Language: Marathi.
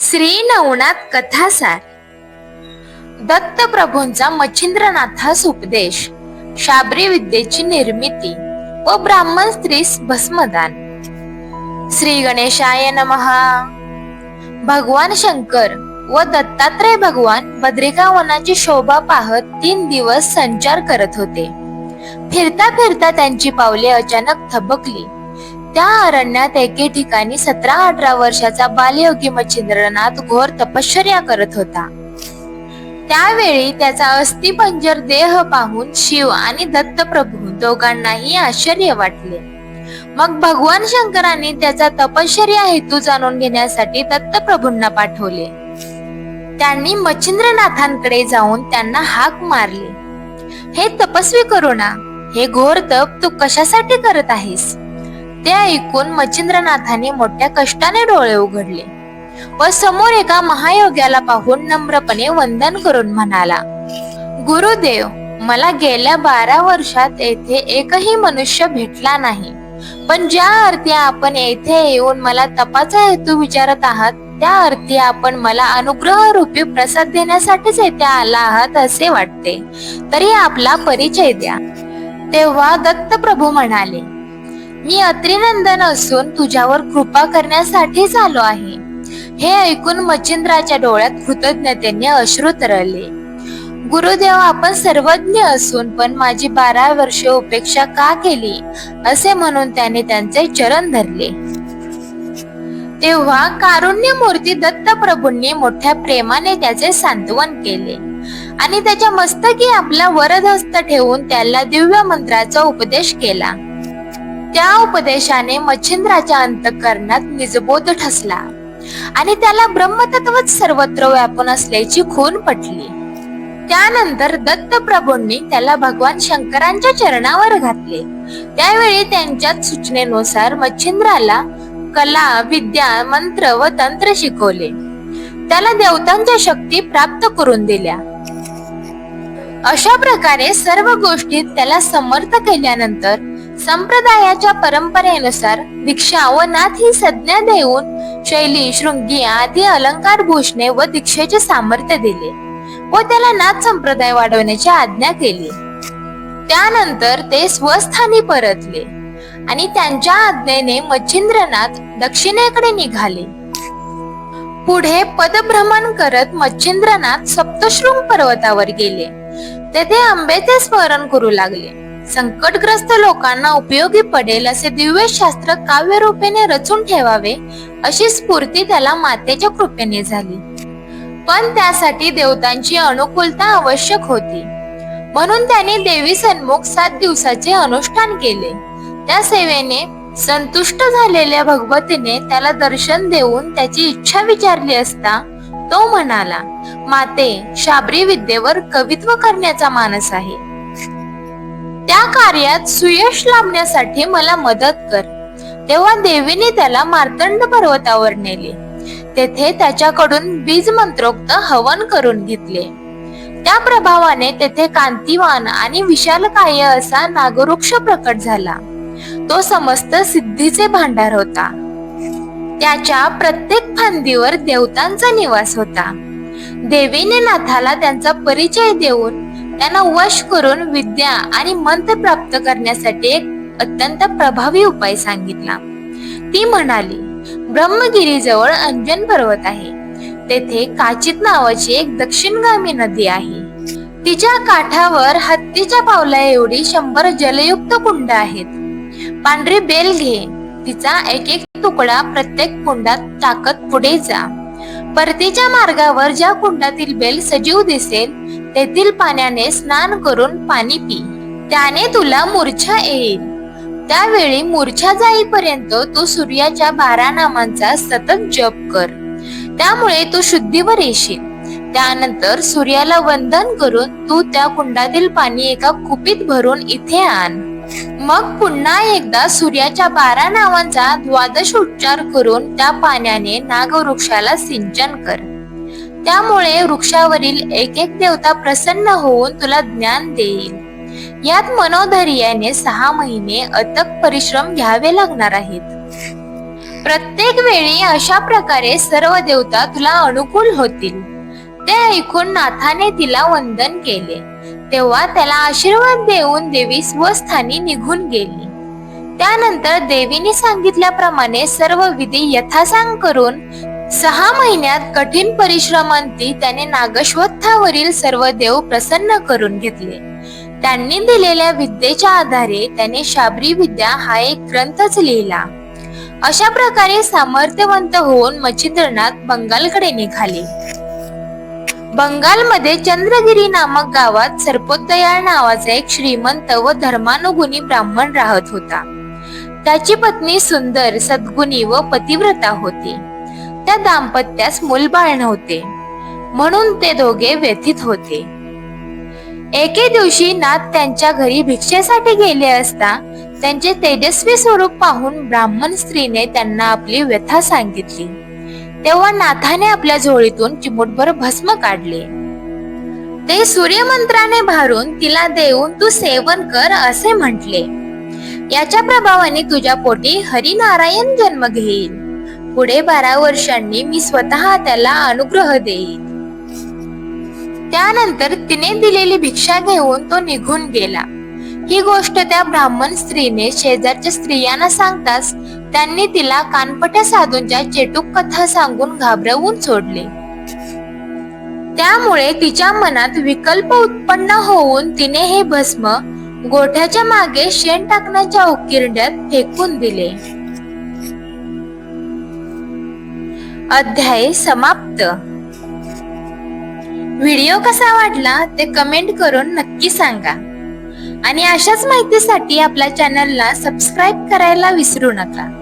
श्री नवनाथ कथासार दत्तप्रभूंचा मच्छिंद्रनाथास उपदेश शाबरी विद्येची निर्मिती व ब्राह्मण स्त्रीस भस्मदान. श्री गणेशाय नमहा भगवान शंकर व दत्तात्रय भगवान बद्रिका वनाची शोभा पाहत तीन दिवस संचार करत होते. फिरता फिरता त्यांची पावले अचानक थबकली. त्या अरण्यात एके ठिकाणी सतरा अठरा वर्षाचा बालयोगी मच्छिंद्रनाथ घोर तपश्चर्या करत होता. त्यावेळी त्याचा अस्थिपंजर देह पाहून शिव आणि दत्तप्रभू दोघांनाही आश्चर्य वाटले. मग भगवान शंकरांनी त्याचा तपश्चर्या हेतू जाणून घेण्यासाठी दत्तप्रभूंना पाठवले. त्यांनी मच्छिंद्रनाथांकडे जाऊन त्यांना हाक मारली. हे तपस्वी करुणा हे घोर तप तू कशासाठी करत आहेस? ते ऐकून मच्छिंद्रनाथाने मोठ्या कष्टाने डोळे उघडले व समोर एका महायोग्याला पाहून नम्रपणे वंदन करून म्हणाला गुरुदेव मला गेल्या बारा वर्षात येथे एकही मनुष्य भेटला नाही. पण ज्या अर्थी आपण येथे येऊन मला तपाचा हेतू विचारत आहात त्या अर्थी आपण मला अनुग्रह रूपी प्रसाद देण्यासाठीच येथे आला आहात असे वाटते. तरी आपला परिचय द्या. तेव्हा दत्तप्रभू म्हणाले मी अत्रिनंदन असून तुझ्यावर कृपा करण्यासाठीच आलो आहे. हे ऐकून मच्छिंद्राच्या डोळ्यात कृतज्ञतेने अश्रू तरळले. गुरुदेव आपण सर्वज्ञ असून पण माझी बारा वर्षे उपेक्षा का केली? असे म्हणून त्याने त्यांचे चरण धरले. तेव्हा कारुण्य मूर्ती दत्तप्रभूंनी मोठ्या प्रेमाने त्याचे सांत्वन केले. आणि त्याच्या मस्तकी आपला वरदहस्त ठेवून त्याला दिव्य मंत्राचा उपदेश केला. त्या उपदेशाने मच्छिंद्राच्या अंतकरणात निजबोध ठसला आणि त्याला ब्रह्मतत्वच सर्वत्र व्यापून असल्याची खून पटली. त्यानंतर दत्तप्रभूंनी त्याला भगवान शंकरांच्या चरणावर घातले. त्यावेळी त्यांच्या सूचनेनुसार मच्छिंद्राला कला विद्या मंत्र व तंत्र शिकवले. त्याला देवतांच्या शक्ती प्राप्त करून दिल्या. अशा प्रकारे सर्व गोष्टीत त्याला समर्थ केल्यानंतर संप्रदायाच्या परंपरेनुसार दीक्षा व नाथ ही संज्ञा देऊन शैली शृंगी आदी अलंकार भूषणे व दीक्षेचे सामर्थ्य दिले व त्याला नाथ संप्रदाय वाढवण्याची आज्ञा केली. त्यानंतर ते स्वस्थानी परतले आणि त्यांच्या आज्ञेने मच्छिंद्रनाथ दक्षिणेकडे निघाले. पुढे पदभ्रमण करत मच्छिंद्रनाथ सप्तशृंग पर्वतावर गेले. तेथे आंबेचे स्मरण करू लागले. संकटग्रस्त लोकांना उपयोगी पडेल असे दिव्य शास्त्र काव्य रूपेने रचून ठेवावे अशी स्फूर्ती त्याला मातेच्या कृपेने झाली. पण त्यासाठी देवतांची अनुकूलता आवश्यक होती. म्हणून त्याने देवी सन्मुख सात दिवसाचे अनुष्ठान केले. त्या सेवेने संतुष्ट झालेल्या भगवतीने त्याला दर्शन देऊन त्याची इच्छा विचारली असता तो म्हणाला माते शाबरी विद्येवर कवित्व करण्याचा मानस आहे. त्या कार्यात सुयश लाभण्यासाठी मला मदत कर. तेव्हा देवीने त्याला मार्तंड पर्वतावर नेले. तेथे त्याच्याकडून बीज मंत्रोक्त हवन करून घेतले. त्या प्रभावाने तेथे कांतिवान आणि विशालकाय असा नागवृक्ष प्रकट झाला. तो समस्त सिद्धीचे भांडार होता. त्याच्या प्रत्येक फांदीवर देवतांचा निवास होता. देवीने नाथाला त्यांचा परिचय देऊन त्यांना वश करून विद्या आणि मंत्र प्राप्त करण्यासाठी एक अत्यंत प्रभावी उपाय सांगितला. ती म्हणाली ब्रह्मगिरीजवळ अंजन पर्वत आहे. तेथे काचित नावाची एक दक्षिणगामी नदी आहे. तिच्या काठावर हत्तीच्या पावला एवढी शंभर जलयुक्त कुंड आहेत. पांढरी बेल घे. तिचा एक एक तुकडा प्रत्येक कुंडात टाकत पुढे जा. परतीच्या मार्गावर ज्या कुंडातील बेल सजीव दिसेल तेथील पाण्याने स्नान करून पाणी पी. त्याने तुला मूर्छा येईल. त्यावेळी मूर्छा जाईपर्यंत तू सूर्याच्या बारा नामांचा सतत जप कर. त्यामुळे तू शुद्धीवर येशील. त्यानंतर सूर्याला वंदन करून तू त्या कुंडातील पाणी एका कुपीत भरून इथे आण. मग पुन्हा एकदा सूर्याच्या बारा नावांचा द्वादश उच्चार करून त्या पाण्याने नागवृक्षाला सिंचन कर. त्यामुळे वृक्षावरील एक एक देवता प्रसन्न होऊन तुला ज्ञान देईल. यात मनोधैर्याने सहा महिने अथक परिश्रम घ्यावे लागणार आहेत. प्रत्येक वेळी अशा प्रकारे सर्व देवता तुला अनुकूल होतील. ते ऐकून नाथाने तिला वंदन केले. तेव्हा त्याला आशीर्वाद देऊन देवी स्वस्थानी निघून गेली. त्यानंतर देवीने सांगितल्याप्रमाणे सर्व विधी यथासांग करून सहा महिन्यात कठीण परिश्रमांती त्याने नागश्वत्थावरील सर्व देव प्रसन्न करून घेतले. त्यांनी दिलेल्या विद्येच्या आधारे त्याने शाबरी विद्या हा एक ग्रंथच लिहिला. अशा प्रकारे सामर्थ्यवंत होऊन मच्छिंद्रनाथ बंगालकडे निघाले. बंगालमध्ये चंद्रगिरी नामक गावात सर्पोत्तयाळ नावाचा एक श्रीमंत व धर्मानुगुणी ब्राह्मण राहत होता. त्याची पत्नी सुंदर सद्गुणी व पतिव्रता होती. त्या दाम्पत्यास मूलबाळ नव्हते. म्हणून ते दोघे व्यथित होते. एके दिवशी नाथ त्यांच्या घरी भिक्षेसाठी गेले असता त्यांचे तेजस्वी स्वरूप पाहून ब्राह्मण स्त्रीने त्यांना आपली व्यथा सांगितली. तेव्हा नाथाने आपल्या झोळीतून चिमुटभर भस्म काढले. ते सूर्यमंत्राने भारून तिला देऊन तू सेवन कर असे म्हटले. याच्या प्रभावाने तुझ्या पोटी हरिनारायण जन्म घेईल. पुढे बारा वर्षांनी मी स्वतः त्याला अनुग्रह देईन. त्यानंतर तिने दिलेली भिक्षा घेऊन तो निघून गेला. ही गोष्ट त्या ब्राह्मण स्त्रीने शेजारच्या स्त्रियांना सांगताच त्यांनी तिला कानपट्या साधूंच्या चेटूक कथा सांगून घाबरवून सोडले. त्यामुळे तिच्या मनात विकल्प उत्पन्न होऊन तिने हे भस्म गोठ्याच्या मागे शेण टाकण्याच्या उकिरड्यात फेकून दिले. अध्याय समाप्त. व्हिडिओ कसा वाटला ते कमेंट करून नक्की सांगा. आणि अशाच माहितीसाठी आपल्या चॅनलला सबस्क्राईब करायला विसरू नका.